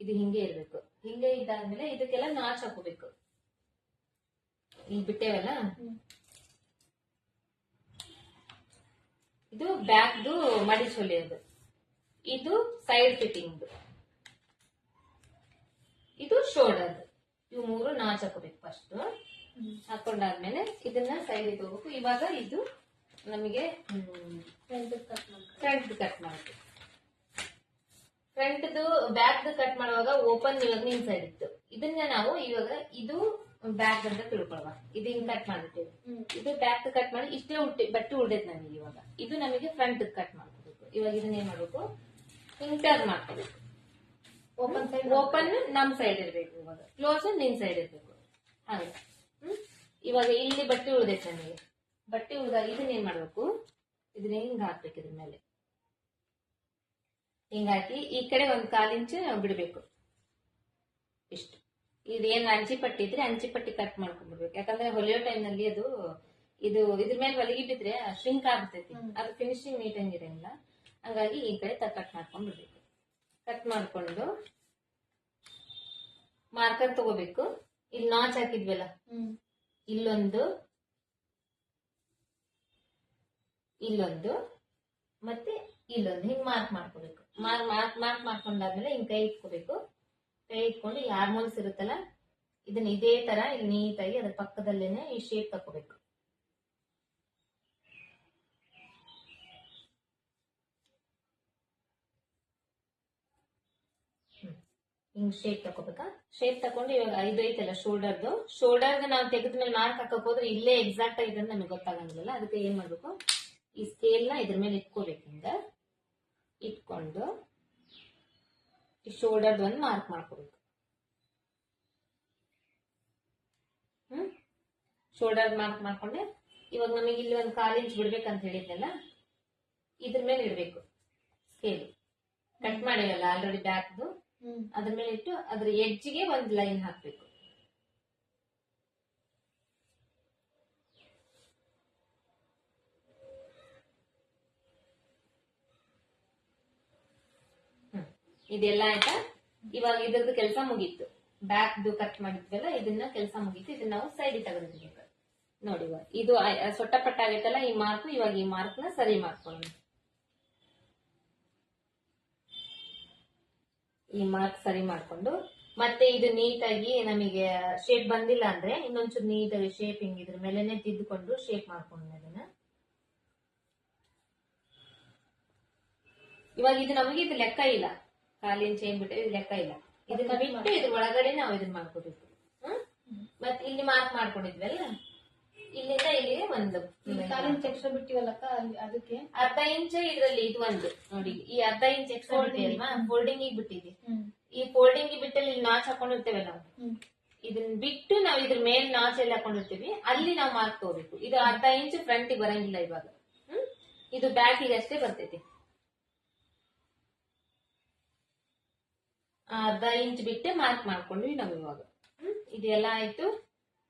ಇದು ಹಿಂಗೆ ಇರ್ಬೇಕು. ಹಿಂಗೆ ಇದ್ದಾದ್ಮೇಲೆ ಇದಕ್ಕೆಲ್ಲ ನಾಚ್ ಹಾಕೋಬೇಕು. ಇಲ್ಲಿ ಬಿಟ್ಟೇವಲ್ಲ? ಇದು ಬ್ಯಾಕ್ದು ಮಡಿ ಹೊಲಿಯೋದು ಇದು ಸೈಡ್ ಫಿಟ್ಟಿಂಗ್ ಇದು ಶೋಲ್ಡರ್ ಇವು ಮೂರು ನಾಚ್ ಹಾಕೋಬೇಕು ಫಸ್ಟ್. ಹಾಕೊಂಡಾದ್ಮೇಲೆ ಇದನ್ನ ಸೈಡ್ ಹೋಗ್ಬೇಕು ಇವಾಗ ಇದು ನಮಗೆ ಫ್ರಂಟ್ ಕಟ್ ಮಾಡಬೇಕು. ಫ್ರಂಟ್ದು ಬ್ಯಾಕ್ ಕಟ್ ಮಾಡುವಾಗ ಓಪನ್ ಇವಾಗ ನಿಮ್ ಸೈಡ್ ಇತ್ತು. ಇದನ್ನ ನಾವು ಇವಾಗ ಇದು ಬ್ಯಾಕ್ ಅಂತ ತಿಳ್ಕೊಳ್ವಾ ಇದು ಹಿಂಗ್ ಕಟ್ ಮಾಡ್ಬಿಟ್ಟಿವಿ ಇದು ಬ್ಯಾಕ್ ಕಟ್ ಮಾಡಿ ಇಷ್ಟೇ ಉಟ್ಟಿ ಬಟ್ಟೆ ಉಳ್ದೈತೆ ನಮಗೆ ಇವಾಗ. ಇದು ನಮಗೆ ಫ್ರಂಟ್ ಕಟ್ ಮಾಡ್ಕೋಬೇಕು ಇವಾಗ ಇದನ್ನ ಏನ್ ಮಾಡ್ಬೇಕು? ಹಿಂಗ್ ಟರ್ನ್ ಮಾಡ್ಕೋಬೇಕು ಓಪನ್ ಸೈಡ್ ಓಪನ್ ನಮ್ ಸೈಡ್ ಇರ್ಬೇಕು ಇವಾಗ. ಕ್ಲೋಸ್ ನಿನ್ ಸೈಡ್ ಇರ್ಬೇಕು. ಹಾಗೆ. ಇವಾಗ ಇಲ್ಲಿ ಬಟ್ಟೆ ಉಳ್ದೈತೆ ನಮಗೆ. ಬಟ್ಟೆ ಉಳ್ದಾಗ ಇದನ್ನ ಏನ್ ಮಾಡ್ಬೇಕು? ಇದನ್ನ ಹಿಂಗ್ ಹಾಕ್ಬೇಕು ಇದ್ರ ಮೇಲೆ. ಹಿಂಗ್ ಹಾಕಿ ಈ ಕಡೆ ಒಂದ್ ಕಾಲ್ ಇಂಚ್ ಬಿಡ್ಬೇಕು. ಇಷ್ಟು. ಇದೇನ್ ಅಂಚಿ ಪಟ್ಟಿ ಇದ್ರೆ ಅಂಚಿ ಪಟ್ಟಿ ಕಟ್ ಮಾಡ್ಕೊಂಡ್ಬಿಡ್ಬೇಕು ಯಾಕಂದ್ರೆ ಹೊಲಿಯೋ ಟೈಮ್ನಲ್ಲಿ ನಲ್ಲಿ ಅದು ಇದು ಇದ್ರ ಮೇಲೆ ಹೊಲಿಗೆ ಬಿದ್ರೆ ಶ್ರಿಂಕ್ ಆಗ್ತೈತಿ ಅದು ಫಿನಿಶಿಂಗ್ ನೀಟಂಗ್ ಇರಂಗಿಲ್ಲ ಹಂಗಾಗಿ ಈ ಕಡೆ ಕಟ್ ಮಾಡ್ಕೊಂಡ್ಬಿಡ್ಬೇಕು ಕಟ್ ಮಾಡ್ಕೊಂಡು ಮಾರ್ಕರ್ ತಗೋಬೇಕು. ಇಲ್ಲಿ ನಾಚ್ ಹಾಕಿದ್ವಲ್ಲ? ಇಲ್ಲೊಂದು ಇಲ್ಲೊಂದು ಮತ್ತೆ ಇಲ್ಲೊಂದು ಹಿಂಗ್ ಮಾರ್ಕ್ ಮಾಡ್ಕೋಬೇಕು. ಮಾರ್ಕ್ ಮಾರ್ಕ್ ಮಾರ್ಕ್ ಮಾಡ್ಕೊಂಡಾದ್ಮೇಲೆ ಹಿಂಗ್ ಕೈ ಇಟ್ಕೋಬೇಕು. ಕೈ ಇಟ್ಕೊಂಡು ಈ ಹಾರ್ಮೋನ್ಸ್ ಇರುತ್ತಲ್ಲ, ಇದನ್ನ ಇದೇ ತರ ಇಲ್ಲಿ ನೀಟಾಗಿ ಅದ್ರ ಪಕ್ಕದಲ್ಲೇನೆ ಈ ಶೇಪ್ ತಕೋಬೇಕು ಹಿಂಗ್ ಶೇಪ್ ತಕೋಬೇಕಾ ಶೇಪ್ ತಕೊಂಡು ಇವಾಗ ಐದು ಐತಲ್ಲ ಶೋಲ್ಡರ್ದು ಶೋಲ್ಡರ್ದು ನಾವು ತೆಗೆದ್ಮೇಲೆ ಮಾರ್ಕ್ ಹಾಕಕ್ ಹೋದ್ರೆ ಇಲ್ಲೇ ಎಕ್ಸಾಕ್ಟ್ ಆಗಿದೆ ನಮ್ಗೆ ನಮಗೆ ಗೊತ್ತಾಗಂಗಿಲ್ಲ ಅದಕ್ಕೆ ಏನ್ ಮಾಡ್ಬೇಕು? ಈ ಸ್ಕೇಲ್ನ ಇದ್ರ ಮೇಲೆ ಇಟ್ಕೋಬೇಕು ಹಿಂಗ ಇಟ್ಕೊಂಡು ಈ ಶೋಲ್ಡರ್ದು ಒಂದು ಮಾರ್ಕ್ ಮಾಡ್ಕೋಬೇಕು. ಹ್ಮ್? ಶೋಲ್ಡರ್ ಮಾರ್ಕ್ ಮಾಡ್ಕೊಂಡೆ. ಇವಾಗ ನಮಗೆ ಇಲ್ಲಿ ಒಂದು ಕಾಲು ಇಂಚ್ ಬಿಡ್ಬೇಕಂತ ಹೇಳಿದ್ನಲ್ಲ ಇದ್ರ ಮೇಲೆ ಇಡ್ಬೇಕು. ಸ್ಕೇಲ್ ಕಟ್ ಮಾಡಿವಲ್ಲ ಆಲ್ರೆಡಿ ಬ್ಯಾಕ್ದು ಅದ್ರ ಮೇಲೆ ಇಟ್ಟು ಅದ್ರ ಎಡ್ಜ್ಗೆ ಒಂದು ಲೈನ್ ಹಾಕ್ಬೇಕು ಹ್ಮ್. ಇದೆಲ್ಲ ಆಯ್ತಾ? ಇವಾಗ ಇದ್ರದ್ದು ಕೆಲಸ ಮುಗೀತು. ಬ್ಯಾಕ್ದು ಕಟ್ ಮಾಡಿದ್ವಲ್ಲ, ಇದನ್ನ ಕೆಲಸ ಮುಗೀತು. ಇದನ್ನ ನಾವು ಸೈಡ್ ತೆಗೆದಿರ್ಬೇಕು ನೋಡಿ ಇದು ಸೊಟ್ಟಪಟ್ಟ ಸೊಟ್ಟ ಪಟ್ಟ ಆಗೈತಲ್ಲ, ಈ ಮಾರ್ಕ್ ಇವಾಗ ಈ ಮಾರ್ಕ್ನ ಸರಿ ಮಾಡ್ಕೊಳ್ಳೋಣ. ಈ ಮಾರ್ಕ್ ಸರಿ ಮಾಡ್ಕೊಂಡು, ಮತ್ತೆ ಇದು ನೀಟಾಗಿ ನಮಗೆ ಶೇಪ್ ಬಂದಿಲ್ಲ ಅಂದ್ರೆ, ಇನ್ನೊಂಚೂರು ನೀಟಾಗಿ ಶೇಪ್ ಹಿಂಗ್ ಇದ್ರ ಮೇಲೆನೆ ತಿದ್ದುಕೊಂಡು ಶೇಪ್ ಮಾಡ್ಕೊಂಡು ಅದನ್ನ ಇವಾಗ ಇದು ನಮಗೆ ಇದು ಲೆಕ್ಕ ಇಲ್ಲ. ಕಾಲಿನ ಚೈನ್ ಬಿಟ್ಟರೆ ಇದು ಲೆಕ್ಕ ಇಲ್ಲ. ಇದನ್ನ ಬಿಟ್ಟು ಇದ್ರ ಒಳಗಡೆ ನಾವು ಇದನ್ನ ಮಾಡ್ಕೋಬೇಕು ಮತ್ ಮತ್ತೆ ಇಲ್ಲಿ ಮಾರ್ಕ್ ಮಾಡ್ಕೊಂಡಿದ್ವಲ್ಲ? ಇಲ್ಲಿಂದ ಇಲ್ಲಿಗೆ ಒಂದು ಕಾಲಿನ ಎಕ್ಸ್ಟ್ರಾ ಬಿಟ್ಟಿವಲ್ಲಕ್ಕ ಅದಕ್ಕೆ? ಅರ್ಧ ಇಂಚ್ ಇದ್ರಲ್ಲಿ ಇದು ಒಂದು ನೋಡಿ. ಈ ಅರ್ಧ ಇಂಚ್ ಎಕ್ಸ್ಟ್ರಾ ಬಿಟ್ಟಿಲ್ವಾ ಫೋಲ್ಡಿಂಗ್ ಬಿಟ್ಟಿದೆ. ಈ ಫೋಲ್ಡಿಂಗ್ ಬಿಟ್ಟಲ್ಲಿ ಇಲ್ಲಿ ನಾಚ್ ಹಾಕೊಂಡಿರ್ತೇವೆ ನಾವು? ಇದನ್ನ ಬಿಟ್ಟು ನಾವು ಇದ್ರ ಮೇಲ್ ನಾಚ್ ಎಲ್ಲ ಹಾಕೊಂಡಿರ್ತೀವಿ ಅಲ್ಲಿ ನಾವು ಮಾರ್ಕ್ ತಗೋಬೇಕು. ಇದು ಅರ್ಧ ಇಂಚ್ ಫ್ರಂಟ್ ಬರಂಗಿಲ್ಲ ಇವಾಗ. ಇದು ಬ್ಯಾಕ್ ಅಷ್ಟೇ ಬರ್ತೈತಿ. ಅರ್ಧ ಇಂಚ್ ಬಿಟ್ಟೆ ಮಾರ್ಕ್ ಮಾಡ್ಕೊಂಡ್ವಿ ನಾವು ಇವಾಗ. ಇದೆಲ್ಲ ಆಯ್ತು.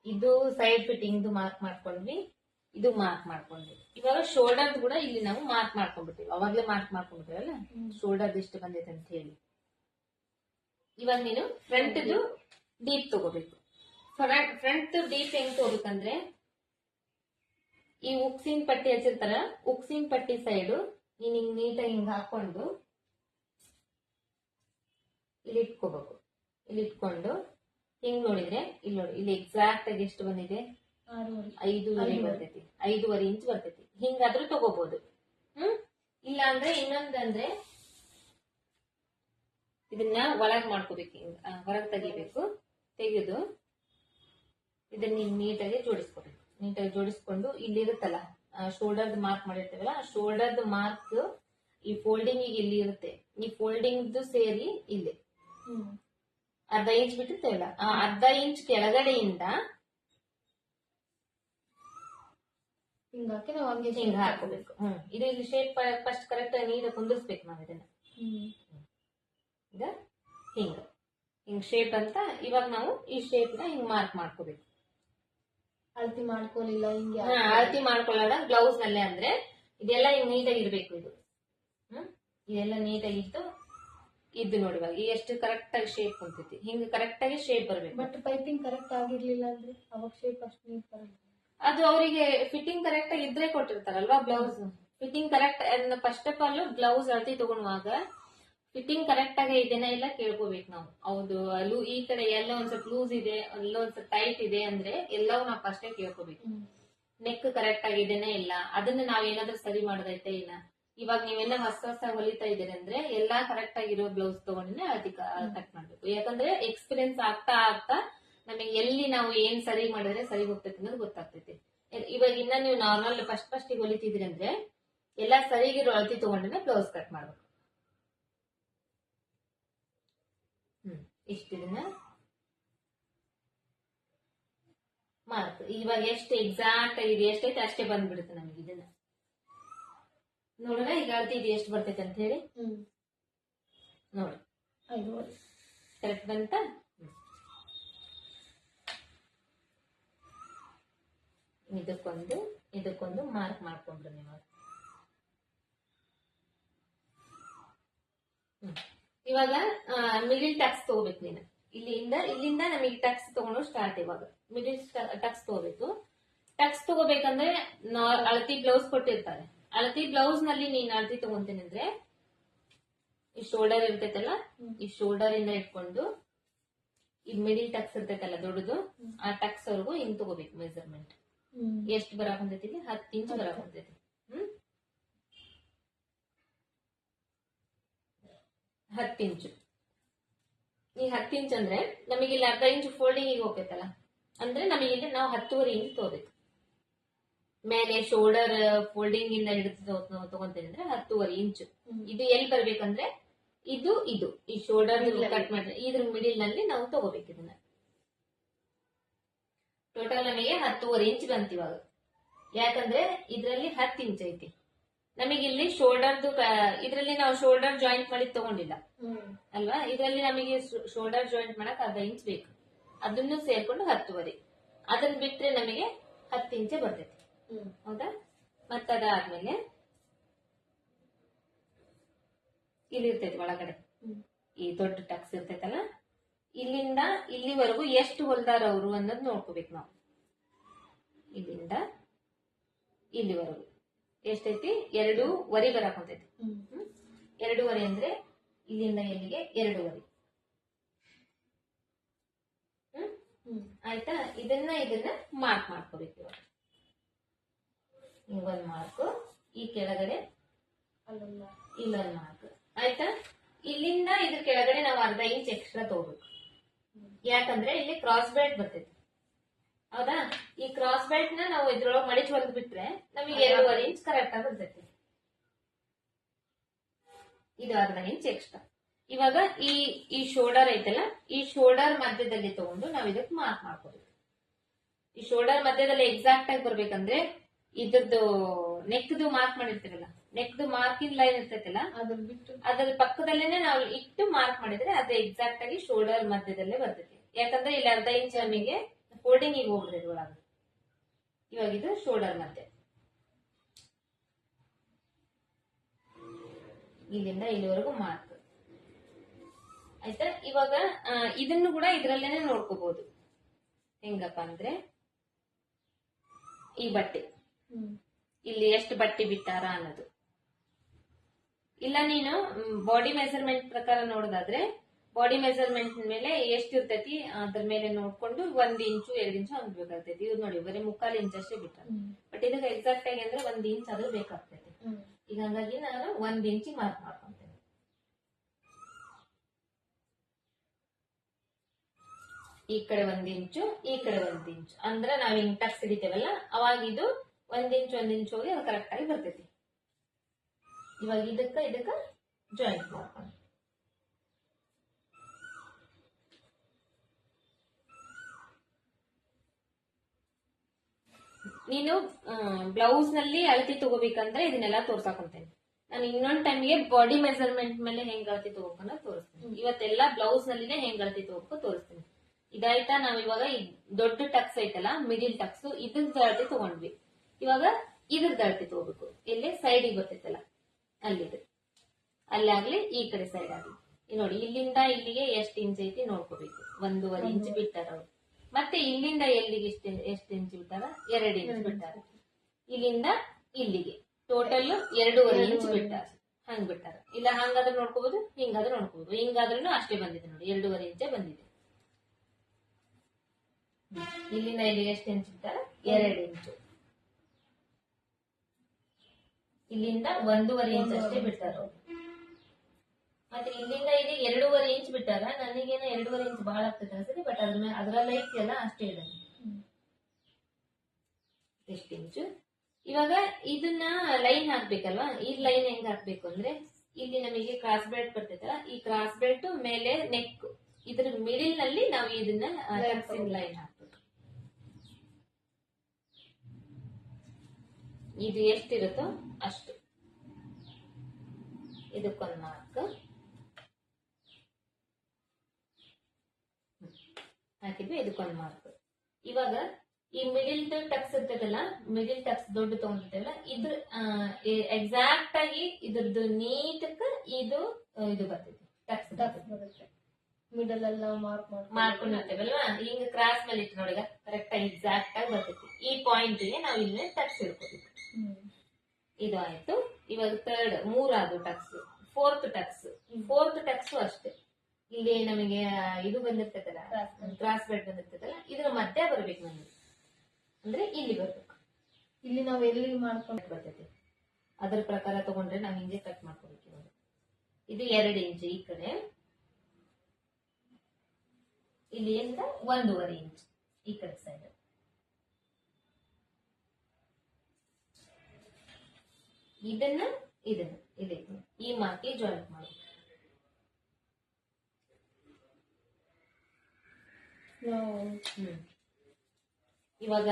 ಇದು ಸೈಡ್ ಫಿಟ್ಟಿಂಗ್ ಮಾರ್ಕ್ ಮಾಡ್ಕೊಂಡ್ವಿ. ಇದು ಮಾರ್ಕ್ ಮಾಡ್ಕೊಂಡ್ವಿ. ಇವಾಗ ಶೋಲ್ಡರ್ ಕೂಡ ಇಲ್ಲಿ ನಾವು ಮಾರ್ಕ್ ಮಾಡ್ಕೊಂಡ್ಬಿಟ್ಟಿವಿ. ಅವಾಗ್ಲೇ ಮಾರ್ಕ್ ಮಾಡ್ಕೊಂಡ್ಬಿಟ್ಟಿವಲ್ಲ. ಶೋಲ್ಡರ್ ಎಷ್ಟು ಬಂದೈತೆ ಅಂತ ಹೇಳಿ. ಇವಾಗ ನೀನು ಫ್ರಂಟ್ ಡೀಪ್ ತಗೋಬೇಕು. ಫ್ರಂಟ್ ಡೀಪ್ ಹೆಂಗ್ ತಗೋಬೇಕಂದ್ರೆ ಈ ಉಕ್ಸಿನ ಪಟ್ಟಿ ಹಚ್ಚಿರ್ತಾರ ಉಕ್ಸಿನ ಪಟ್ಟಿ ಸೈಡ್ ನೀನ್ ಹಿಂಗ್ ನೀಟಾಗಿ ಹಿಂಗ್ ಹಾಕೊಂಡು ಇಲ್ಲಿ ಇಟ್ಕೋಬೇಕು. ಇಲ್ಲಿ ಇಟ್ಕೊಂಡು ಹಿಂಗ್ ನೋಡಿದ್ರೆ ಇಲ್ಲಿ ನೋಡಿ ಇಲ್ಲಿ ಎಕ್ಸಾಕ್ಟ್ ಆಗಿ ಎಷ್ಟು ಬಂದಿದೆ? ಐದೂವರೆ. ಬರ್ತೈತಿ. ಐದೂವರೆ ಇಂಚ್ ಬರ್ತೈತಿ. ಹಿಂಗಾದ್ರೂ ತಗೋಬಹುದು ಹ್ಮ್? ಇಲ್ಲ ಅಂದ್ರೆ ಇನ್ನೊಂದಂದ್ರೆ ಇದನ್ನ ಒಳಗ್ ಮಾಡ್ಕೋಬೇಕು ಹಿಂಗ ಹೊರಗ್ ತೆಗಿಬೇಕು. ತೆಗೆದು ಇದನ್ನ ಹಿಂಗ್ ನೀಟಾಗಿ ಜೋಡಿಸ್ಕೋಬೇಕು. ನೀಟಾಗಿ ಜೋಡಿಸ್ಕೊಂಡು ಇಲ್ಲಿ ಇರುತ್ತಲ್ಲ ಶೋಲ್ಡರ್ದ್ ಮಾರ್ಕ್ ಮಾಡಿರ್ತೇವಲ್ಲ ಶೋಲ್ಡರ್ದ್ ಮಾರ್ಕ್ ಈ ಫೋಲ್ಡಿಂಗ್ ಇಲ್ಲಿ ಇರುತ್ತೆ. ಈ ಫೋಲ್ಡಿಂಗ್ ಸೇರಿ ಇಲ್ಲಿ. ಅರ್ಧ ಇಂಚ್ ಬಿಟ್ಟಿರ್ತೇವಲ್ಲ ಆ ಅರ್ಧ ಇಂಚ್ ಕೆಳಗಡೆಯಿಂದ ಹಿಂಗಾಕಿ ನಾವು ಹಂಗೆ ಹಿಂಗ ಹಾಕೋಬೇಕು ಹ್ಮ್. ಇದು ಇಲ್ಲಿ ಶೇಪ್ ಫಸ್ಟ್ ಕರೆಕ್ಟ್ ನೀಟಾಗಿ ಕುಂದಿರ್ಸ್ಬೇಕು ನಾವು ಇದನ್ನ. ಈಗ ಹಿಂಗ. ಹಿಂಗ್ ಶೇಪ್ ಅಂತ ಇವಾಗ ನಾವು ಈ ಶೇಪ್ನ ಹಿಂಗ್ ಮಾರ್ಕ್ ಮಾಡ್ಕೋಬೇಕು. ಅಳತಿ ಮಾಡ್ಕೊಳ್ಳಿಲ್ಲ ಹಿಂಗೆ ಅಳತಿ ಮಾಡ್ಕೊಳ್ಳೋಣ ಗ್ಲೌಸ್ ನಲ್ಲೇ ಅಂದ್ರೆ ಇದೆಲ್ಲ ಹಿಂಗ್ ನೀಟಾಗಿ ಇರ್ಬೇಕು ಇದು. ಹ್ಮ್. ಇದೆಲ್ಲ ನೀಟಾಗಿತ್ತು ಇದು ನೋಡಿ ಈ ಎಷ್ಟು ಕರೆಕ್ಟ್ ಆಗಿ ಶೇಪ್ ಕುಂತೈತಿ ಹಿಂಗ ಕರೆಕ್ಟ್ ಆಗಿ ಶೇಪ್ ಬರ್ಬೇಕು. ಬಟ್ ಪೈಪಿಂಗ್ ಕರೆಕ್ಟ್ ಆಗಿರ್ಲಿಲ್ಲ ಅಂದ್ರೆ ಅವಾಗ ಶೇಪ್ ಅಷ್ಟು ಅದು ಅವರಿಗೆ ಫಿಟ್ಟಿಂಗ್ ಕರೆಕ್ಟ್ ಆಗಿ ಇದ್ರೆ ಕೊಟ್ಟಿರ್ತಾರಲ್ವಾ blouse fitting correct first of all blouse ಅಳತಿ ತಗೊಳುವಾಗ ಫಿಟ್ಟಿಂಗ್ ಕರೆಕ್ಟ್ ಆಗಿ ಇದೆನಾ ಇಲ್ಲ ಕೇಳ್ಕೋಬೇಕು ನಾವು. ಹೌದು ಅಲ್ಲೂ ಈ ಕಡೆ ಎಲ್ಲ ಒಂದ್ ಸ್ವಲ್ಪ ಲೂಸ್ ಇದೆ ಎಲ್ಲ ಒಂದ್ ಸ್ವಲ್ಪ ಟೈಟ್ ಇದೆ ಅಂದ್ರೆ ಎಲ್ಲವೂ ನಾವು ಫಸ್ಟೇ ಕೇಳ್ಕೋಬೇಕು. ನೆಕ್ ಕರೆಕ್ಟ್ ಆಗಿದೆನೇ ಇಲ್ಲ. ಅದನ್ನ ನಾವ್ ಏನಾದ್ರೂ ಸರಿ ಮಾಡೋದೈತೆ ಇಲ್ಲ? ಇವಾಗ ನೀವೆಲ್ಲ ಹೊಸ ಹೊಸ ಹೊಲಿತಾ ಇದ್ದೀರಿ ಅಂದ್ರೆ ಎಲ್ಲಾ ಕರೆಕ್ಟ್ ಆಗಿರೋ ಬ್ಲೌಸ್ ತಗೊಂಡೇ ಅದಕ್ಕೆ ಕಟ್ ಮಾಡ್ಬೇಕು. ಯಾಕಂದ್ರೆ ಎಕ್ಸ್ಪೀರಿಯನ್ಸ್ ಆಗ್ತಾ ಆಗ್ತಾ ನಮಗೆ ಎಲ್ಲಿ ನಾವು ಏನ್ ಸರಿ ಮಾಡಿದ್ರೆ ಸರಿ ಹೋಗ್ತೈತಿ ಅನ್ನೋದು ಗೊತ್ತಾಗ್ತೈತಿ. ಇವಾಗ ಇನ್ನ ನೀವು ನಾರ್ಮಲ್ ಫಸ್ಟ್ ಫಸ್ಟ್ ಹೊಲಿತಿದ್ರಿ ಅಂದ್ರೆ ಎಲ್ಲಾ ಸರಿಗಿರೋ ಅಳತಿ ತಗೊಂಡಿನೇ ಬ್ಲೌಸ್ ಕಟ್ ಮಾಡ್ಬೇಕು. ಹ್ಮ್, ಇಷ್ಟು ಮಾರ್ಕ್ ಇವಾಗ ಎಷ್ಟು ಎಕ್ಸಾಕ್ಟ್ ಆಗಿದೆ ಎಷ್ಟೈತೆ ಅಷ್ಟೇ ಬಂದ್ಬಿಡುತ್ತೆ ನಮಗೆ ಇದನ್ನ. ನೋಡೋಣ ಈಗ ಅಳತಿ ಇದು ಎಷ್ಟು ಬರ್ತೈತೆ ಅಂತ ಹೇಳಿ. ನೋಡಿ. ಐದುವರೆ ಕರೆಕ್ಟ್ ಬಂತ? ಇದಕ್ಕೊಂದು ಇದಕ್ಕೊಂದು ಮಾರ್ಕ್ ಮಾಡ್ಕೊಂಡ್ರಿ ನೀವು. ಇವಾಗ ಮಿಡಿಲ್ ಟಕ್ಸ್ ತಗೋಬೇಕು ನೀನು. ಇಲ್ಲಿಂದ ಇಲ್ಲಿಂದ ನಮಗೆ ಟಕ್ಸ್ ತಗೊಂಡು ಸ್ಟಾರ್ಟ್ ಇವಾಗ. ಮಿಡಿಲ್ ಟಕ್ಸ್ ತಗೋಬೇಕು. ಟಕ್ಸ್ ತಗೋಬೇಕಂದ್ರೆ ಅಳತಿ ಬ್ಲೌಸ್ ಕೊಟ್ಟಿರ್ತಾರೆ. ಅಳತಿ ಬ್ಲೌಸ್ನಲ್ಲಿ ನೀನ್ ಅಳತಿ ತಗೊಂತೀನಿ ಅಂದ್ರೆ ಈ ಶೋಲ್ಡರ್ ಇರ್ತೈತಲ್ಲ. ಈ ಶೋಲ್ಡರ್ ಇಂದ ಇಟ್ಕೊಂಡು ಈ ಮಿಡಿಲ್ ಟಕ್ಸ್ ಇರ್ತೈತಲ್ಲ ದೊಡ್ಡದು ಆ ಟಕ್ಸ್ ವರೆಗೂ ಹಿಂಗ್ ತಗೋಬೇಕು ಮೆಜರ್ಮೆಂಟ್ ಎಷ್ಟು ಬರಾಕ್ ಹೊಂದೈತಿ? ಹತ್ತು ಇಂಚ್ ಬರಾಕ್ ಹೊಂದೈತಿ ಹ್ಮ್? ಹತ್ತು ಇಂಚು. ಈ ಹತ್ತು ಇಂಚ್ ಅಂದ್ರೆ ನಮಗೆ ಇಲ್ಲಿ ಅರ್ಧ ಇಂಚು ಫೋಲ್ಡಿಂಗ್ ಹೋಗ್ತೈತಲ್ಲ ಅಂದ್ರೆ ನಮಗೆ ಇಲ್ಲಿ ನಾವು ಹತ್ತುವರೆ ಇಂಚ್ ತಗೋಬೇಕು. ಮೇಲೆ ಶೋಲ್ಡರ್ ಫೋಲ್ಡಿಂಗ್ ಇಂದ ಹಿಡಿದು ತಗೊಂತೀನಿ ಅಂದ್ರೆ ಹತ್ತುವರೆ ಇಂಚು. ಇದು ಎಲ್ಲಿ ಬರ್ಬೇಕಂದ್ರೆ ಇದು ಇದು. ಈ ಶೋಲ್ಡರ್ ಕಟ್ ಮಾಡಿದ್ರೆ ಇದ್ರ ಮಿಡಿಲ್ನಲ್ಲಿ ನಾವು ತಗೋಬೇಕು ಇದನ್ನ. ಟೋಟಲ್ ನಮಗೆ ಹತ್ತುವರೆ ಇಂಚ್ ಬಂತು ಇವಾಗ. ಯಾಕಂದ್ರೆ ಇದ್ರಲ್ಲಿ ಹತ್ತು ಇಂಚ್ ಐತಿ. ನಮಗೆ ಇಲ್ಲಿ ಶೋಲ್ಡರ್ದು ಇದ್ರಲ್ಲಿ ನಾವು ಶೋಲ್ಡರ್ ಜಾಯಿಂಟ್ ಮಾಡಿ ತಗೊಂಡಿಲ್ಲ. ಅಲ್ವಾ? ಇದರಲ್ಲಿ ನಮಗೆ ಶೋಲ್ಡರ್ ಜಾಯಿಂಟ್ ಮಾಡಕ್ ಅರ್ಧ ಇಂಚ್ ಬೇಕು. ಅದನ್ನು ಸೇರ್ಕೊಂಡು ಹತ್ತುವರೆ. ಅದನ್ನ ಬಿಟ್ರೆ ನಮಗೆ ಹತ್ತು ಇಂಚೆ ಬರ್ತೈತಿ. ಹೌದಾ? ಮತ್ತದಾದ್ಮೇಲೆ ಇಲ್ಲಿ ಇರ್ತೈತಿ ಒಳಗಡೆ ಈ ದೊಡ್ಡ ಟಕ್ಸ್ ಇರ್ತೈತಲ್ಲ ಇಲ್ಲಿಂದ ಇಲ್ಲಿವರೆಗೂ ಎಷ್ಟು ಹೊಲ್ದಾರ ಅವರು ಅನ್ನೋದು ನೋಡ್ಕೋಬೇಕು ನಾವು. ಇಲ್ಲಿಂದ ಇಲ್ಲಿವರೆಗೂ. ಎಷ್ಟೈತಿ? ಎರಡೂವರೆ ವರಿ ಬರಕ್ ಹೊಂತೈತಿ? ಎರಡೂವರೆ ಅಂದ್ರೆ ಇಲ್ಲಿಂದ ಇಲ್ಲಿಗೆ ಎರಡೂವರೆ ಆಯ್ತಾ? ಇದನ್ನ ಇದನ್ನ ಮಾರ್ಕ್ ಮಾಡ್ಕೋಬೇಕು ಇವಾಗ. ಹಿಂಗೊಂದ್ ಮಾರ್ಕ್. ಈ ಕೆಳಗಡೆ ಇಲ್ಲೊಂದು ಮಾರ್ಕ್. ಆಯ್ತಾ? ಇಲ್ಲಿಂದ ಇದ್ರ ಕೆಳಗಡೆ ನಾವು ಅರ್ಧ ಇಂಚ್ ಎಕ್ಸ್ಟ್ರಾ ತಗೋಬೇಕು. ಯಾಕಂದ್ರೆ ಇಲ್ಲಿ ಕ್ರಾಸ್ ಬೆಲ್ಟ್ ಬರ್ತೈತಿ. ಹೌದಾ? ಈ ಕ್ರಾಸ್ ಬೆಲ್ಟ್ನ ನಾವು ಇದ್ರೊಳಗೆ ಮಡಿಚ್ ಹೊಲ್ದು ಬಿಟ್ರೆ ನಮಗೆ ಎರಡೂವರೆ ಇಂಚ್ ಕರೆಕ್ಟ್ ಆಗಿ ಬರ್ತೈತಿ. ಇದು ಅರ್ಧ ಇಂಚ್ ಎಕ್ಸ್ಟ್ರಾ ಇವಾಗ ಈ ಈ ಶೋಲ್ಡರ್ ಐತಲ್ಲ ಈ ಶೋಲ್ಡರ್ ಮಧ್ಯದಲ್ಲಿ ತಗೊಂಡು ನಾವ್ ಇದಕ್ಕೆ ಮಾರ್ಕ್ ಮಾಡ್ಕೋಬೇಕು. ಈ ಶೋಲ್ಡರ್ ಮಧ್ಯದಲ್ಲಿ ಎಕ್ಸಾಕ್ಟ್ ಆಗಿ ಬರ್ಬೇಕಂದ್ರೆ ಇದ್ರದ್ದು ನೆಕ್ದು ಮಾರ್ಕ್ ಮಾಡಿರ್ತೀವಲ್ಲ ನೆಕ್ದು ಮಾರ್ಕಿಂಗ್ ಲೈನ್ ಇರ್ತೈತಲ್ಲ ಅದನ್ನ ಬಿಟ್ಟು. ಅದ್ರ ಪಕ್ಕದಲ್ಲೇನೆ ನಾವು ಇಟ್ಟು ಮಾರ್ಕ್ ಮಾಡಿದ್ರೆ ಅದು ಎಕ್ಸಾಕ್ಟ್ ಆಗಿ ಶೋಲ್ಡರ್ ಮಧ್ಯದಲ್ಲೇ ಬರ್ತೈತಿ. ಯಾಕಂದ್ರೆ ಇಲ್ಲಿ ಅರ್ಧ ಇಂಚ್ ಅಮಿಗೆ ಫೋಲ್ಡಿಂಗ್ ಈಗ ಹೋಗ್ಬಿಡ್ರಿ ಒಳಗೆ. ಇವಾಗ ಇದು ಶೋಲ್ಡರ್ ಮಧ್ಯೆ. ಇಲ್ಲಿಂದ ಇಲ್ಲಿವರೆಗೂ ಮಾರ್ಕ್ ಆಯ್ತಾ? ಇವಾಗ ಇದನ್ನು ಕೂಡ ಇದ್ರಲ್ಲೇನೆ ನೋಡ್ಕೋಬಹುದು ಹೆಂಗಪ್ಪ ಅಂದ್ರೆ ಈ ಬಟ್ಟೆ. ಇಲ್ಲಿ ಎಷ್ಟು ಬಟ್ಟೆ ಬಿಟ್ಟಾರ ಅನ್ನೋದು. ಇಲ್ಲ ನೀನು ಬಾಡಿ ಮೆಜರ್ಮೆಂಟ್ ಪ್ರಕಾರ ನೋಡೋದಾದ್ರೆ ಬಾಡಿ ಮೆಜರ್ಮೆಂಟ್ ಮೇಲೆ ಎಷ್ಟು ಇರ್ತೈತಿ ಅದ್ರ ಮೇಲೆ ನೋಡ್ಕೊಂಡು ಒಂದ್ ಇಂಚು ಎರಡ್ ಇಂಚು ಹಂಗ್ ಬೇಕಾಗ್ತೈತಿ. ಇವ್ ನೋಡಿ ಬರೀ ಮುಕ್ಕಾಲ್ ಇಂಚ್ ಅಷ್ಟೇ ಬಿಟ್ಟಾರ. ಹ್ಮ್. ಬಟ್ ಇದಕ್ಕೆ ಎಕ್ಸಾಕ್ಟ್ ಆಗಿ ಅಂದ್ರೆ ಒಂದ್ ಇಂಚ್ ಆದ್ರೂ ಬೇಕಾಗ್ತೈತಿ. ಈಗ ಹಂಗಾಗಿ ನಾನು ಒಂದ್ ಇಂಚ್ ಮಾರ್ಕ್ ಮಾಡ್ಕೊಂತೇನೆ. ಈ ಕಡೆ ಒಂದ್ ಇಂಚು ಈ ಕಡೆ ಒಂದ್ ಇಂಚು. ಅಂದ್ರೆ ನಾವ್ ಹಿಂಗ್ ಟಕ್ಸ್ ಹಿಡಿತೇವಲ್ಲ ಅವಾಗ ಇದು ಒಂದ್ ಇಂಚ್ ಒಂದ್ ಇಂಚ್ ಹೋಗಿ ಅದು ಕರೆಕ್ಟ್ ಆಗಿ ಬರ್ತೈತಿ. ಇವಾಗ ಇದಕ್ಕ ಇದಕ್ಕ ಜಾಯಿಂಟ್ ಮಾಡ್ಕೊಂಡು ನೀನು ಬ್ಲೌಸ್ನಲ್ಲಿ ಅಳತಿ ತಗೋಬೇಕಂದ್ರೆ ಇದನ್ನೆಲ್ಲ ತೋರ್ಸಾಕೊಂತೇನೆ. ನಾನು ಇನ್ನೊಂದ್ ಟೈಮ್ಗೆ ಬಾಡಿ ಮೆಜರ್ಮೆಂಟ್ ಮೇಲೆ ಹೆಂಗ್ ಅಳತಿ ತಗೋಬೇಕನ್ನ ತೋರಿಸ್ತೀನಿ. ಇವತ್ತೆಲ್ಲ ಬ್ಲೌಸ್ ನಲ್ಲಿನೇ ಹೆಂಗ್ ಅಳತಿ ತಗೋಬೇಕು ತೋರಿಸ್ತೀನಿ. ಇದಾಯ್ತಾ ನಾವ್ ಇವಾಗ ದೊಡ್ಡ ಟಕ್ಸ್ ಐತಲ್ಲ ಮಿಡಿಲ್ ಟಕ್ಸ್ ಇದನ್ನ ಅಳತಿ ತಗೊಂಡ್ವಿ. ಇವಾಗ ಇದ್ರ ಅಳತಿ ತಗೋಬೇಕು. ಇಲ್ಲಿ ಸೈಡಿಗೆ ಬರ್ತೈತಲ್ಲ ಅಲ್ಲಿ ಅಲ್ಲಾಗ್ಲಿ ಈ ಕಡೆ ಸೈಡ್ ಆಗ್ಲಿ ನೋಡಿ ಇಲ್ಲಿಂದ ಇಲ್ಲಿಗೆ ಎಷ್ಟು ಇಂಚ್ ಐತಿ ನೋಡ್ಕೋಬೇಕು. ಒಂದೂವರೆ ಇಂಚ್ ಬಿಟ್ಟಾರ ಅವ್ರು. ಮತ್ತೆ ಇಲ್ಲಿಂದ ಎಲ್ಲಿಗೆ ಎಷ್ಟು ಎಷ್ಟು ಇಂಚ್ ಬಿಟ್ಟಾರ? ಎರಡು ಇಂಚ್ ಬಿಟ್ಟಾರ. ಇಲ್ಲಿಂದ ಇಲ್ಲಿಗೆ. ಟೋಟಲ್ ಎರಡೂವರೆ ಇಂಚ್ ಬಿಟ್ಟಾರ. ಹಂಗ್ ಬಿಟ್ಟಾರ. ಇಲ್ಲ ಹಂಗಾದ್ರೂ ನೋಡ್ಕೋಬಹುದು ಹಿಂಗಾದ್ರೂ ನೋಡ್ಕೋಬಹುದು ಹಿಂಗಾದ್ರೂ ಅಷ್ಟೇ ಬಂದಿದೆ ನೋಡಿ ಎರಡೂವರೆ ಇಂಚೆ ಬಂದಿದೆ. ಇಲ್ಲಿಂದ ಇಲ್ಲಿಗೆ ಎಷ್ಟು ಇಂಚ್ ಬಿಟ್ಟಾರ? ಎರಡು ಇಂಚು ಇಲ್ಲಿಂದ ಒಂದೂವರೆ ಇಂಚ್ ಅಷ್ಟೇ ಬಿಟ್ಟಾರ ಮತ್ತೆ ಇಲ್ಲಿಂದ ಇಲ್ಲಿ ಎರಡೂವರೆ ಇಂಚ್ ಬಿಟ್ಟಾರ ನನಗೇನ ಎರಡೂವರೆ ಇಂಚ್ ಬಹಳ ಆಗ್ತದೆ ಅನ್ಸುತ್ತೆ ಬಟ್ ಅದ್ರ ಮೇಲೆ ಅದ್ರಲ್ಲಿ ಐತಿಯಲ್ಲ ಅಷ್ಟೇ ಇದೆ. ಎಷ್ಟು ಇಂಚು. ಇವಾಗ ಇದನ್ನ ಲೈನ್ ಹಾಕ್ಬೇಕಲ್ವಾ? ಈ ಲೈನ್ ಹೆಂಗ್ ಹಾಕ್ಬೇಕು ಅಂದ್ರೆ, ಇಲ್ಲಿ ನಮಗೆ ಕ್ರಾಸ್ ಬೆಲ್ಟ್ ಬರ್ತೈತಲ್ಲ, ಈ ಕ್ರಾಸ್ ಬೆಲ್ಟ್ ಮೇಲೆ ನೆಕ್ ಇದ್ರ ಮಿಡಿಲ್ನಲ್ಲಿ ನಾವು ಇದನ್ನ ಲೈನ್ ಹಾಕ್ಬೇಕು. ಇದು ಎಷ್ಟಿರುತ್ತೋ ಅಷ್ಟು. ಇದಕ್ಕೊಂದು ಮಾರ್ಕ್ ಹಾಕಿದ್ವಿ ಇದಕ್ಕೊಂದು ಮಾರ್ಕ್ ಇವಾಗ ಈ ಮಿಡಿಲ್ ಟಕ್ಸ್ ಇರ್ತದಲ್ಲ ಮಿಡಿಲ್ ಟಕ್ಸ್ ದೊಡ್ಡ ತಗೊಂಡಿರ್ತೇವಲ್ಲ ಇದ್ರ ಎಕ್ಸಾಕ್ಟ್ ಆಗಿ ಇದ್ರದ್ದು ನೀಟಕ್ಕ ಇದು ಇದು ಬರ್ತೈತಿ ಟಕ್ಸ್ ಬರುತ್ತೆ. ಮಿಡಲ್ ಎಲ್ಲ ಮಾರ್ಕ್ ಮಾಡ್ಕೊಂಡು ಮಾಡ್ಕೊಂಡಿರ್ತೇವಲ್ವಾ ಹಿಂಗ ಕ್ರಾಸ್ ಮೇಲೆ ಇಟ್ಟು ನೋಡಿ ಕರೆಕ್ಟ್ ಆಗಿ ಎಕ್ಸಾಕ್ಟ್ ಆಗಿ ಬರ್ತೈತಿ. ಈ ಪಾಯಿಂಟ್ಗೆ ನಾವು ಇಲ್ಲಿ ಟಕ್ಸ್ ಇಡ್ಕೋಬೇಕು ಇದು ಆಯ್ತು ಇವಾಗ third ಮೂರಾದ tucks fourth tucks fourth tucks ಅಷ್ಟೇ. ಇಲ್ಲಿ ನಮಗೆ ಇದು ಬಂದಿರ್ತದಲ್ಲ. Cross bed ಬಂದಿರ್ತದಲ್ಲ. ಇದ್ರ ಮಧ್ಯ ಬರ್ಬೇಕು ನಮಗೆ. ಅಂದ್ರೆ ಇಲ್ಲಿ ಬರ್ಬೇಕು. ಇಲ್ಲಿ ನಾವು ಎಲ್ಲಿ ಮಾಡ್ಕೊಂಡು ಬರ್ತೈತಿ. ಅದ್ರ ಪ್ರಕಾರ ತಗೊಂಡ್ರೆ ನಾವು ಹಿಂಗೆ ಕಟ್ ಮಾಡ್ಕೊಬೇಕು ಇವಾಗ. ಇದು ಎರಡು ಇಂಚ್ ಈ ಕಡೆ. ಇಲ್ಲಿಂದ ಒಂದೂವರೆ ಇಂಚ್ ಈ ಕಡೆ ಸೈಡ್ ಇದನ್ನ ಇದನ್ನ ಇದೆ ಈ ಮಾರ್ಕಿ ಜಾಯಿಂಟ್ ಮಾಡಿ. ಇವಾಗ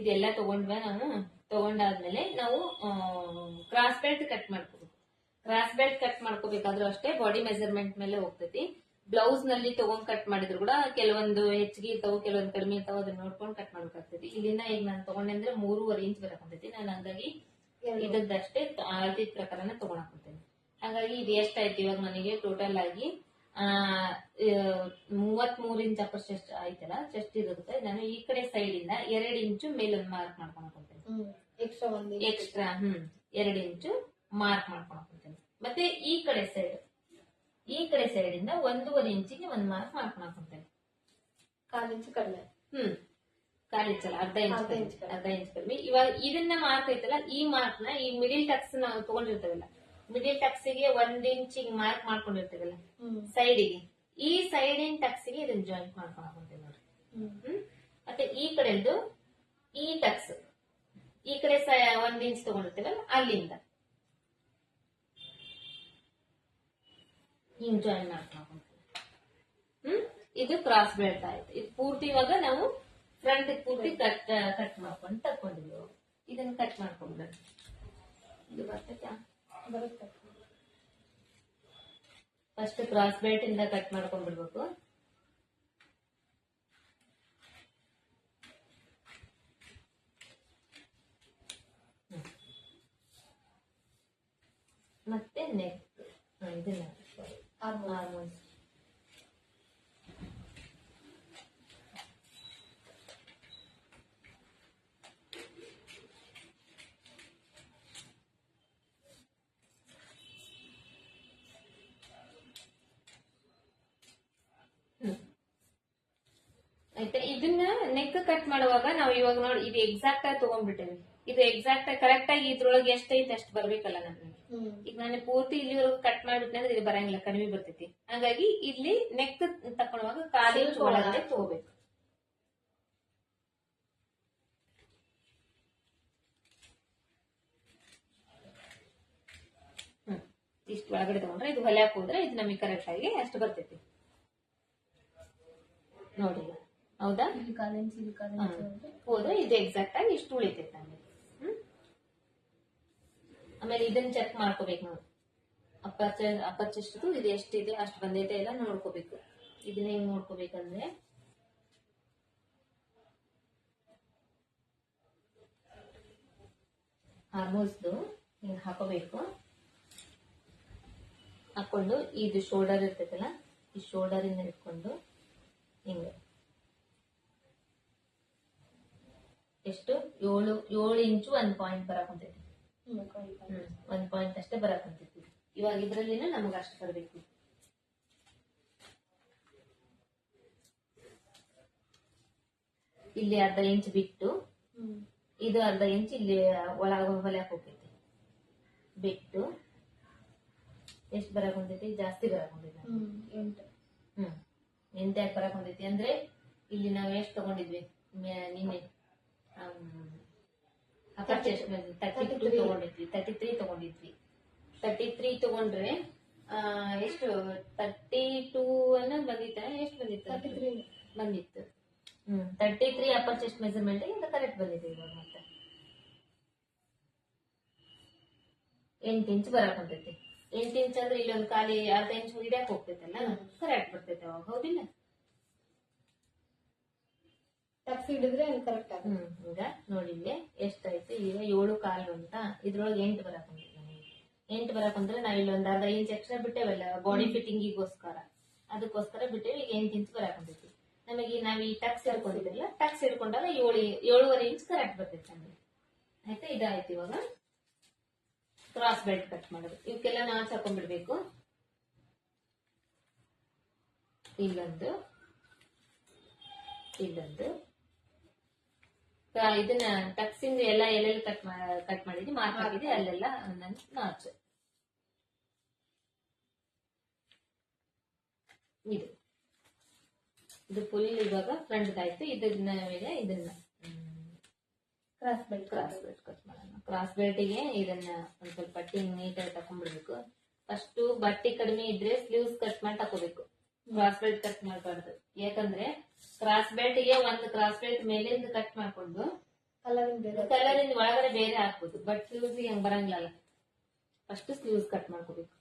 ಇದೆಲ್ಲ ತಗೊಂಡ್ವ ನಾವು ತಗೊಂಡಾದ್ಮೇಲೆ ನಾವು ಕ್ರಾಸ್ ಬೆಲ್ಟ್ ಕಟ್ ಮಾಡ್ಕೋಬೇಕು. ಕ್ರಾಸ್ ಬೆಲ್ಟ್ ಕಟ್ ಮಾಡ್ಕೋಬೇಕಾದ್ರೂ ಅಷ್ಟೇ ಬಾಡಿ ಮೆಜರ್ಮೆಂಟ್ ಮೇಲೆ ಹೋಗ್ತೈತಿ. ಬ್ಲೌಸ್ನಲ್ಲಿ ತಗೊಂಡ್ ಕಟ್ ಮಾಡಿದ್ರು ಕೂಡ ಕೆಲವೊಂದು ಹೆಚ್ಚಿಗೆ ಇರ್ತಾವ ಕೆಲವೊಂದು ಕಡಿಮೆ ಇರ್ತಾವ ಅದನ್ನ ನೋಡ್ಕೊಂಡು ಕಟ್ ಮಾಡ್ಬೇಕಾಗ್ತೈತಿ. ಇಲ್ಲಿಂದ ಈಗ ನಾನು ತಗೊಂಡೆ ಅಂದ್ರೆ ಮೂರುವರೆ ಇಂಚ್ ಬರಕಂತೈತಿ ನಾನು ಹಂಗಾಗಿ ಇದದ್ದಷ್ಟೇ ಅಳತಿ ಪ್ರಕಾರನ ಹೋಗ್ತೇನೆ ಹಾಗಾಗಿ ಇದು ಎಷ್ಟಾಯ್ತು ಇವಾಗ ನನಗೆ ಟೋಟಲ್ ಆಗಿ ಮೂವತ್ ಮೂರ್ ಇಂಚ್ ಅಪ್ಪರ್ ಚೆಸ್ಟ್ ಆಯ್ತಲ್ಲ? ಚೆಸ್ಟ್ ಇರುತ್ತೆ. ನಾನು ಈ ಕಡೆ ಸೈಡ್ ಇಂದ ಎರಡ್ ಇಂಚು ಮೇಲೊಂದು ಮಾರ್ಕ್ ಮಾಡ್ಕೊಳಕಂತೇನೆ ಹೋಗ್ತೀನಿ ಎಕ್ಸ್ಟ್ರಾ ಒಂದು ಎಕ್ಸ್ಟ್ರಾ ಹ್ಮ್. ಎರಡ್ ಇಂಚು ಮಾರ್ಕ್ ಮಾಡ್ಕೊಳಕಂತೇನೆ ಮತ್ತೆ ಈ ಕಡೆ ಸೈಡ್ ಈ ಕಡೆ ಸೈಡ್ ಇಂದ ಒಂದೂವರೆ ಇಂಚಿಗೆ ಒಂದ್ ಮಾರ್ಕ್ ಮಾಡ್ಕೊಳಕಂತೇನೆ ಕಾಲ್ ಇಂಚ್ ಕಡಿಮೆ. ಹ್ಮ್. ಕಾಲ್ ಇಂಚಲ್ಲ ಅರ್ಧ ಇಂಚ್ ಅರ್ಧ. ಇಂಚ್ ಕಡಿಮೆ. ಇವಾಗ ಇದನ್ನ ಮಾರ್ಕ್ ಐತಲ್ಲ ಈ ಮಾರ್ಕ್ನ ಈ ಮಿಡಿಲ್ ಟಕ್ಸ್ ನಾವು ತಗೊಂಡಿರ್ತೇವಲ್ಲ ಮಿಡಿಲ್ ಟಕ್ಸ್ಗೆ ಒಂದ್ ಇಂಚ್ ಮಾರ್ಕ್ ಮಾಡ್ಕೊಂಡಿರ್ತೇವಲ್ಲ ಸೈಡ್ ಸೈಡಿಗೆ ಈ ಸೈಡಿನ ಟಕ್ಸ್ಗೆ ಇದನ್ನ ಜಾಯಿಂಟ್ ಮಾಡ್ಕೊಳಕಂತೇವೆ ನೋಡಿ ಹ್ಮ್. ಹ್ಮ್. ಮತ್ತೆ ಈ ಕಡೆದು ಈ ಟಕ್ಸ್ ಈ ಕಡೆ ಒಂದ್ ಇಂಚ್ ತಗೊಂಡಿರ್ತೇವಲ್ಲ ಅಲ್ಲಿಂದ. ಹಿಂಗ್ ಜಾಯಿನ್ ಮಾಡ್ಕೊಂಡ್ಬಿಡ್ತೀವಿ ಹ್ಮ್. ಇದು ಕ್ರಾಸ್ ಬೆಳ್ತಾ ಆಯ್ತು ಇದು ಪೂರ್ತಿ ಇವಾಗ ನಾವು ಫ್ರಂಟ್ ಪೂರ್ತಿ ಕಟ್ ಕಟ್ ಮಾಡ್ಕೊಂಡು ತಕ್ಕೊಂಡಿದ್ರು ಇದನ್ನ ಕಟ್ ಮಾಡ್ಕೊಂಡ್ ಇದು ಬರ್ತೈತಾ? ಬರುತ್ತೆ. ಫಸ್ಟ್ ಕ್ರಾಸ್ ಬೆಲ್ಟ್ ಇಂದ ಕಟ್ ಮಾಡ್ಕೊಂಡ್ಬಿಡ್ಬೇಕು ಹ್ಮ್. ಮತ್ತೆ ನೆಕ್ ಇದನ್ನ ಆರ್ಮೋಲ್ ಹಾರ್ಮೋನ್ಸ್ ಆಯ್ತಾ ಇದನ್ನ ನೆಕ್ ಕಟ್ ಮಾಡುವಾಗ ನಾವು ಇವಾಗ ನೋಡಿ ಇದು ಎಕ್ಸಾಕ್ಟ್ ಆಗಿ ತಗೊಂಡ್ಬಿಟ್ಟೇವಿ ಇದು ಎಕ್ಸಾಕ್ಟ್ ಆಗಿ ಕರೆಕ್ಟ್ ಆಗಿ ಇದ್ರೊಳಗೆ ಎಷ್ಟೈತೆ ಅಷ್ಟು ಬರ್ಬೇಕಲ್ಲ ನಮ್ಗೆ. ಈಗ ನಾನು ಪೂರ್ತಿ ಇಲ್ಲಿ ಕಟ್ ಮಾಡ್ಬಿಟ್ಟೆ ಅಂದ್ರೆ ಇದು ಬರಂಗಿಲ್ಲ ಕಡಿಮೆ ಬರ್ತೈತಿ. ಹಾಗಾಗಿ ಇಲ್ಲಿ ನೆಕ್ ತಕೊಳ್ಳುವಾಗ ಕಾಲಿ ಒಳಗಡೆ ತಗೋಬೇಕು. ಇಷ್ಟು ಒಳಗಡೆ ತಗೊಂಡ್ರೆ ಇದು ಹೊಲ್ಯಾಕ್ ಹೋದ್ರೆ ಇದು ನಮಗೆ ಕರೆಕ್ಟ್ ಆಗಿ ಅಷ್ಟು ಬರ್ತೈತಿ. ನೋಡಿ. ಹೌದಾ. ಹೋದ್ರೆ ಇದು ಎಕ್ಸಾಕ್ಟ್ ಆಗಿ ಇಷ್ಟು ಉಳಿತೈತೆ ನಮಗೆ. ಹ್ಮ್? ಆಮೇಲೆ ಇದನ್ನ ಚೆಕ್ ಮಾಡ್ಕೋಬೇಕು ನಾವು. ಅಪ್ಪಚ ಅಪ್ಪರ್ ಚೆಸ್ಟ್ ಇದು ಎಷ್ಟಿದೆ ಅಷ್ಟು ಬಂದೈತೆ ಎಲ್ಲ ನೋಡ್ಕೋಬೇಕು. ಇದನ್ನ ಹೆಂಗ್ ನೋಡ್ಕೋಬೇಕಂದ್ರೆ. ಹಾರ್ಮೋನ್ಸ್ದು ಹಿಂಗೆ ಹಾಕೋಬೇಕು. ಹಾಕೊಂಡು ಇದು ಶೋಲ್ಡರ್ ಇರ್ತೈತಲ್ಲ ಈ ಶೋಲ್ಡರ್ ಇಂದ ಇಟ್ಕೊಂಡು ಹಿಂಗೆ. ಎಷ್ಟು? ಏಳು ಏಳು ಇಂಚು ಒಂದ್ ಪಾಯಿಂಟ್ ಬರಕ್ ಹೊಂತೈತಿ. ಒಂದ್ ಪಾಯಿಂಟ್ ಅಷ್ಟೇ ಬರಕ್ ಹೊಂತೈತಿ. ಇವಾಗ ಇದ್ರಲ್ಲಿನ ನಮಗ ಅಷ್ಟು ಬರಬೇಕು. ಇಲ್ಲಿ ಅರ್ಧ ಇಂಚ್ ಬಿಟ್ಟು ಇದು ಅರ್ಧ ಇಂಚ್ ಇಲ್ಲಿ ಒಳಗ ಹೊಲ್ಯಾಕ್ ಹೋಗ್ತೈತಿ. ಬಿಟ್ಟು ಎಷ್ಟ್ ಬರಕ್ ಹೊಂತೈತಿ? ಜಾಸ್ತಿ ಬರಕ್ ಹೊಂತೈತಿ. ಹ್ಮ್ ಎಂಟು. ಬರಕ್ ಹೊಂತೈತಿ? ಅಂದ್ರೆ ಇಲ್ಲಿ ನಾವ್ ಎಷ್ಟ್ ತಗೊಂಡಿದ್ವಿ? ನಿನ್ನೆ. ತರ್ಟಿ ಟೂ ತಗೊಂಡಿದ್ವಿ. ತರ್ಟಿ ತ್ರೀ ತಗೊಂಡಿದ್ವಿ. ತರ್ಟಿ ತ್ರೀ ತಗೊಂಡ್ರೆ ಎಷ್ಟು? ತರ್ಟಿ ಟೂ ಅನ್ನ ಬಂದಿತ್ತ? ಎಷ್ಟು ಬಂದಿತ್ತು? ತರ್ಟಿ ತ್ರೀ ಬಂದಿತ್ತು. ಹ್ಮ್. Thirty three upper chest measurement ಇದು ಕರೆಕ್ಟ್ ಬಂದಿದೆ ಇವಾಗ ಮತ್ತೆ. ಎಂಟು ಇಂಚ್ ಬರಕ್ ಹೊಂತೈತಿ ಎಂಟು ಇಂಚ್ ಅಂದ್ರೆ ಇಲ್ಲೊಂದು ಖಾಲಿ ಅರ್ಧ ಇಂಚ್ ಹಿಡಿಯಕ್ ಹೋಗ್ತೈತಲ್ಲ? ಕರೆಕ್ಟ್ ಬರ್ತೈತೆ ಅವಾಗ ಹೌದಿಲ್ಲ? ಟಕ್ಸ್ ಹಿಡಿದ್ರೆ ಅಲ್ಲಿ ಕರೆಕ್ಟ್ ಆಗುತ್ತೆ. ಹ್ಮ್ ಈಗ ನೋಡಿ ಇಲ್ಲಿ ಎಷ್ಟಾಯ್ತು? ಈಗ ಏಳು ಕಾಲು ಅಂತ. ಇದ್ರೊಳಗೆ ಎಂಟು ಬರಕ್ ಎಂಟು ಬರಕ್ ಅಂದ್ರೆ ನಾವ್ ಇಲ್ಲೊಂದು ಅರ್ಧ ಇಂಚ್ ಎಕ್ಸ್ಟ್ರಾ ಬಿಟ್ಟೇವಲ್ಲ ಬಾಡಿ ಫಿಟ್ಟಿಂಗಿಗೋಸ್ಕರ ಅದಕ್ಕೋಸ್ಕರ ಬಿಟ್ಟೇವೆ ಈಗ ಎಂಟು ಇಂಚ್ ಬರಕ್ ನಮಗೆ ನಾವ್ ಈ ಟಕ್ಸ್ ಹಿಡ್ಕೊಂಡಿದ್ರಲ್ಲ ಟಕ್ಸ್ ಹಿಡ್ಕೊಂಡಾಗ ಏಳು ಏಳುವರೆ ಇಂಚ್ ಕರೆಕ್ಟ್ ಬರ್ತೈತೆ ನಮಗೆ. ಆಯ್ತಾ? ಇದಾಯ್ತು ಇವಾಗ. ಕ್ರಾಸ್ ಬೆಲ್ಟ್ ಕಟ್ ಮಾಡೋದು. ಇವಕ್ಕೆಲ್ಲ ನಾಚ್ ಹಾಕೊಂಡ್ಬಿಡ್ಬೇಕು. ಇಲ್ಲೊಂದು ಇಲ್ಲೊಂದು. ಇದನ್ನ ತಕ್ಸಿಂದ ಎಲ್ಲ ಎಲ್ಲೆಲ್ಲಿ ಕಟ್ ಕಟ್ ಮಾಡಿದ್ವಿ ಮಾರ್ಕ್ ಹಾಕಿದ್ವಿ ಅಲ್ಲೆಲ್ಲ ಒಂದೊಂದು ನಾಚು ಇದು. ಇದು ಫುಲ್ ಇವಾಗ ಫ್ರಂಟ್ ಆಯ್ತು. ಇದನ್ನ ಮೇಲೆ ಇದನ್ನ cross belt cross belt cut ಮಾಡೋಣ. ಕ್ರಾಸ್ ಬೆಲ್ಟಿಗೆ ಇದನ್ನ ಒಂದ್ ಸ್ವಲ್ಪ ಬಟ್ಟೆ ನೀಟಾಗಿ ತಕೊಂಡ್ಬಿಡ್ಬೇಕು. ಫಸ್ಟ್ ಬಟ್ಟೆ ಕಡಿಮೆ ಇದ್ರೆ ಸ್ಲೀವ್ಸ್ ಕಟ್ ಮಾಡಿ ತಕೋಬೇಕು. ಕ್ರಾಸ್ ಬೆಲ್ಟ್ ಕಟ್ ಮಾಡಬಾರ್ದು. ಯಾಕಂದ್ರೆ ಕ್ರಾಸ್ ಬೆಲ್ಟ್ಗೆ ಒಂದು ಕ್ರಾಸ್ ಬೆಲ್ಟ್ ಮೇಲಿಂದ ಕಟ್ ಮಾಡ್ಕೊಂಡು ಕಲರಿಂದ ಒಳಗಡೆ ಬೇರೆ ಹಾಕ್ಬೋದು. ಬಟ್ ಸ್ಲೀವ್ಸ್ ಹೆಂಗ್ ಬರಂಗಿಲ್ಲ ಫಸ್ಟ್ ಸ್ಲೀವ್ಸ್ ಕಟ್ ಮಾಡ್ಕೋಬೇಕು.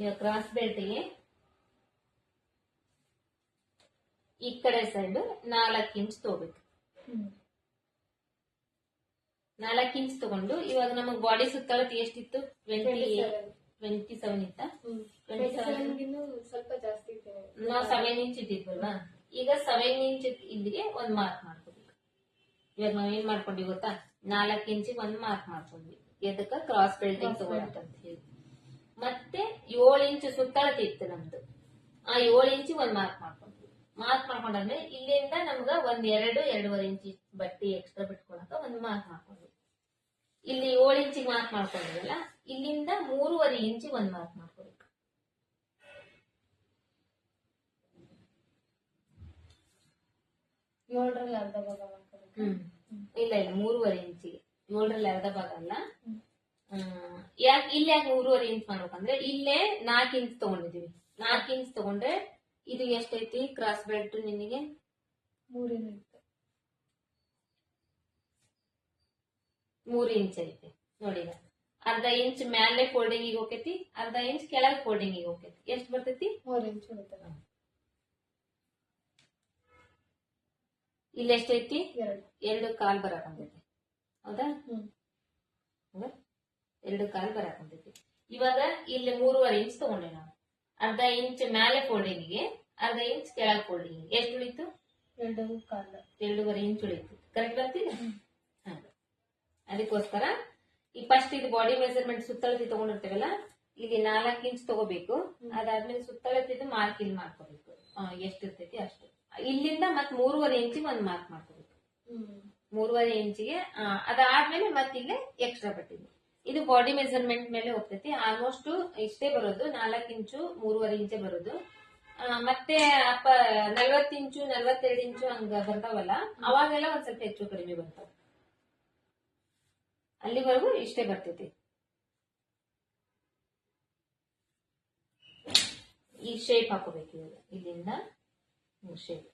ಕ್ರಾಸ್ ಈಗ ಕ್ರಾಸ್ ಬೆಲ್ಟ್ಗೆ ಈ ಕಡೆ ಸೈಡ್ ನಾಲ್ಕು ಇಂಚ್ ತಗೋಬೇಕು ನಾಲ್ಕು ಇಂಚ್ ತಗೊಂಡು ಇವಾಗ ನಮಗ್ ಬಾಡಿ ಸುತ್ತಳತೆ ಎಷ್ಟಿತ್ತು? ಟ್ವೆಂಟಿ ಟ್ವೆಂಟಿ ಸೆವೆನ್ ಇತ್ತ seven. ಸ್ವಲ್ಪ ಜಾಸ್ತಿ ನಾವ್ ಸೆವೆನ್ ಇಂಚ್ ಇದ್ದಿದ್ವಲ್ವಾ ಈಗ ಸೆವೆನ್ ಇಂಚ್ ಇದ್ರೆ ಒಂದ್ ಮಾರ್ಕ್ ಮಾಡ್ಕೋಬೇಕು. ಇವಾಗ ನಾವ್ ಏನ್ ಮಾಡ್ಕೊಂಡ್ವಿ ಗೊತ್ತಾ? ನಾಲ್ಕು ಇಂಚ್ ಒಂದ್ ಮಾರ್ಕ್ ಮಾಡ್ಕೊಂಡ್ವಿ. ಎದಕ್ಕ? ಕ್ರಾಸ್ ಬೆಲ್ಟಿಂಗ್ ತಗೊಳಕ್ ಅಂತ ಹೇಳಿ. ಮತ್ತೆ ಏಳು ಇಂಚ್ ಸುತ್ತಳತೆ ಇತ್ತು ನಮ್ದು. ಆ ಏಳು ಇಂಚ್ ಒಂದ್ ಮಾರ್ಕ್ ಮಾಡ್ಕೊಂಡ್ವಿ. ಮಾರ್ಕ್ ಮಾಡ್ಕೊಂಡ್ರೆ ಇಲ್ಲಿಂದ ನಮ್ಗ ಒಂದ್ ಎರಡು ಎರಡೂವರೆ ಇಂಚ್ ಬಟ್ಟಿ ಎಕ್ಸ್ಟ್ರಾ ಬಿಟ್ಕೊಳಕ ಒಂದ್ ಮಾರ್ಕ್ ಮಾಡ್ಕೊಂಡ್ವಿ. ಇಲ್ಲಿ ಏಳು ಇಂಚಿಗೆ ಮಾರ್ಕ್ ಮಾಡ್ಕೊಂಡಿರಲ್ಲ ಇಲ್ಲಿಂದ ಮೂರುವರೆ ಇಂಚಿಗೆ ಒಂದ್ ಮಾರ್ಕ್ ಮಾಡ್ಕೋಬೇಕು. ಏಳರಲ್ಲಿ ಅರ್ಧ ಭಾಗ ಹ್ಮ್. ಇಲ್ಲ ಇಲ್ಲ ಮೂರುವರೆ ಇಂಚಿಗೆ. ಏಳರಲ್ಲಿ ಅರ್ಧ ಭಾಗ ಅಲ್ಲ. ಯಾಕೆ ಇಲ್ಲಿ ಯಾಕೆ ಮೂರುವರೆ ಇಂಚ್ ಮಾಡ್ಬೇಕಂದ್ರೆ ಇಲ್ಲೇ ನಾಲ್ಕು ಇಂಚ್ ತಗೊಂಡಿದೀವಿ ನಾಲ್ಕು ಇಂಚ್ ತಗೊಂಡ್ರೆ ಇದು ಎಷ್ಟೈತಿ? ಕ್ರಾಸ್ ಬೆಲ್ಟ್ ನಿನಗೆ? ಇತ್ತು ಮೂರು ಇಂಚ್ ಐತಿ ನೋಡಿ ಅರ್ಧ ಇಂಚ್ ಮ್ಯಾಲೆ ಫೋಲ್ಡಿಂಗ್ ಹೋಗೈತಿ ಅರ್ಧ ಇಂಚ್ ಕೆಳಗೆ ಫೋಲ್ಡಿಂಗ್ ಹೋಗೈತಿ ಎಷ್ಟು ಬರ್ತೈತಿ? ಮೂರು ಇಂಚ್ ಇಲ್ಲಿ ಎಷ್ಟೈತಿ ಎರಡು. ಕಾಲ್ ಬರಕ್ ಹೌದಾ? ಎರಡು ಕಾಲ್ ಬರಕ್ ಇವಾಗ ಇಲ್ಲಿ ಮೂರುವರೆ ಇಂಚ್ ತಗೊಂಡೆ ನಾವು. ಅರ್ಧ ಇಂಚ್ ಮ್ಯಾಲೆ ಫೋಲ್ಡಿಂಗಿಗೆ ಅರ್ಧ ಇಂಚ್ ಕೆಳಗೆ ಫೋಲ್ಡಿಂಗ್ ಎಷ್ಟು ಉಳಿತು? ಎರಡು ಕಾಲ್. ಎರಡೂವರೆ ಇಂಚ್ ಉಳಿತು. ಕರೆಕ್ಟ್ ಬರ್ತಿಲ್ಲ. ಅದಕ್ಕೋಸ್ಕರ ಈ ಫಸ್ಟ್ ಇದು ಬಾಡಿ ಮೆಜರ್ಮೆಂಟ್ ಸುತ್ತಳತಿ ತಗೊಂಡಿರ್ತೇವಲ್ಲ ಇಲ್ಲಿ ನಾಲ್ಕು ಇಂಚ್ ತಗೋಬೇಕು. ಅದಾದ್ಮೇಲೆ ಸುತ್ತಳತಿದ್ದು ಮಾರ್ಕ್ ಇಲ್ಲಿ ಮಾಡ್ಕೋಬೇಕು. ಎಷ್ಟಿರ್ತೈತಿ ಅಷ್ಟು. ಇಲ್ಲಿಂದ ಮತ್ ಮೂರುವರೆ ಇಂಚಿಗೆ ಒಂದ್ ಮಾರ್ಕ್ ಮಾಡ್ಕೋಬೇಕು. ಮೂರುವರೆ ಇಂಚಿಗೆ ಅದಾದ್ಮೇಲೆ ಮತ್ ಇಲ್ಲಿ ಎಕ್ಸ್ಟ್ರಾ ಬಟ್ಟಿದೆ ಇದು ಬಾಡಿ ಮೆಜರ್ಮೆಂಟ್ ಮೇಲೆ ಹೋಗ್ತೈತಿ. ಆಲ್ಮೋಸ್ಟ್ ಇಷ್ಟೇ ಬರೋದು. ನಾಲ್ಕು ಇಂಚು ಮೂರುವರೆ ಇಂಚೆ ಬರೋದು. ಮತ್ತೆ ಅಪ್ಪ ನಲ್ವತ್ತು ಇಂಚು ನಲ್ವತ್ತೆರಡು ಇಂಚು ಹಂಗ ಬರ್ತಾವಲ್ಲ ಅವಾಗೆಲ್ಲ ಒಂದ್ ಸ್ವಲ್ಪ ಹೆಚ್ಚು ಕಡಿಮೆ ಬರ್ತಾವ. ಅಲ್ಲಿವರೆಗೂ ಇಷ್ಟೇ ಬರ್ತೈತಿ. ಈ ಶೇಪ್ ಹಾಕೋಬೇಕು ಇವಾಗ. ಇಲ್ಲಿಂದ ಶೇಪ್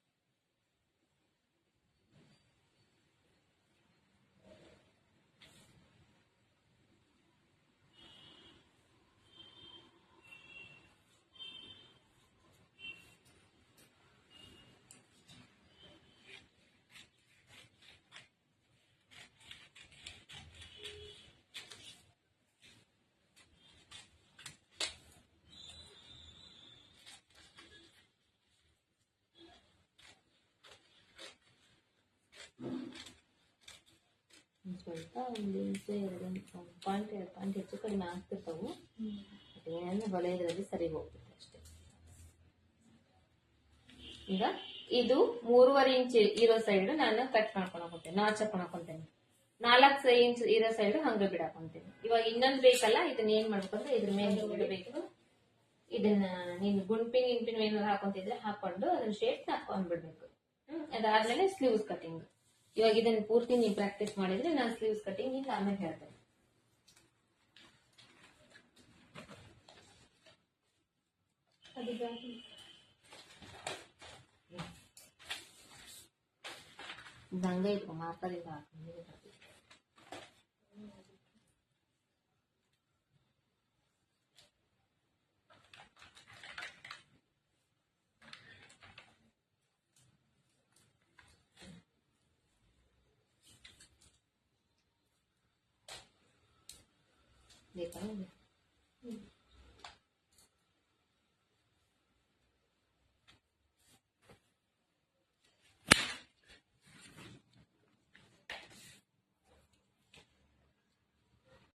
ಸ್ವಲ್ಪ ಒಂದು ಇಂಚು ಎರಡು ಇಂಚು ಪಾಯಿಂಟ್ ಎರಡು ಪಾಯಿಂಟ್ ಹೆಚ್ಚು ಕಡಿಮೆ ಆಗ್ತಿರ್ತಾವು. ಏನಂದ್ರೆ ಹೊಲೆಯೋದ್ರಲ್ಲಿ ಸರಿ ಹೋಗ್ತದೆ ಅಷ್ಟೇ. ಈಗ ಇದು ಮೂರುವರೆ ಇಂಚ್ ಇರೋ ಸೈಡ್ ನಾನು ಕಟ್ ಮಾಡ್ಕೊಂಡು ಹೋಗ್ತೇನೆ ನಾಚ್ ಹಾಕೊಂಡು ಹಾಕೊಂತೇನೆ ನಾಲ್ಕು ಇಂಚ್ ಇರೋ ಸೈಡ್ ಹಂಗೆ ಬಿಡಾಕೊಂತೇನೆ. ಇವಾಗ ಇನ್ನೊಂದು ಬೇಕಲ್ಲ ಇದನ್ನ ಏನ್ ಮಾಡ್ಬೇಕಂದ್ರೆ ಇದ್ರ ಮೇಲೆ ಬಿಡಬೇಕು. ಇದನ್ನ ನೀನು ಗುಂಪಿನ ಗಿಂಪಿನ ಏನಾದ್ರು ಹಾಕೊಂತಿದ್ರೆ ಹಾಕೊಂಡು ಅದನ್ನ ಶೇಪ್ ಹಾಕೊಂಡ್ಬಿಡ್ಬೇಕು. ಹ್ಮ್ ಅದಾದ್ಮೇಲೆ ಸ್ಲೀವ್ಸ್ ಕಟಿಂಗ್ ಇವಾಗ ಇದನ್ನ ಪೂರ್ತಿ ನೀವು ಪ್ರಾಕ್ಟೀಸ್ ಮಾಡಿದ್ರೆ ನಾನು ಸ್ಲೀವ್ಸ್ ಕಟಿಂಗ್ ನಿಂಗೆ ಆಮೇಲೆ ಹೇಳ್ತೇನೆ. ಹಂಗೆ ಇಟ್ಕೊ ಮಾರ್ಕರಿಂದ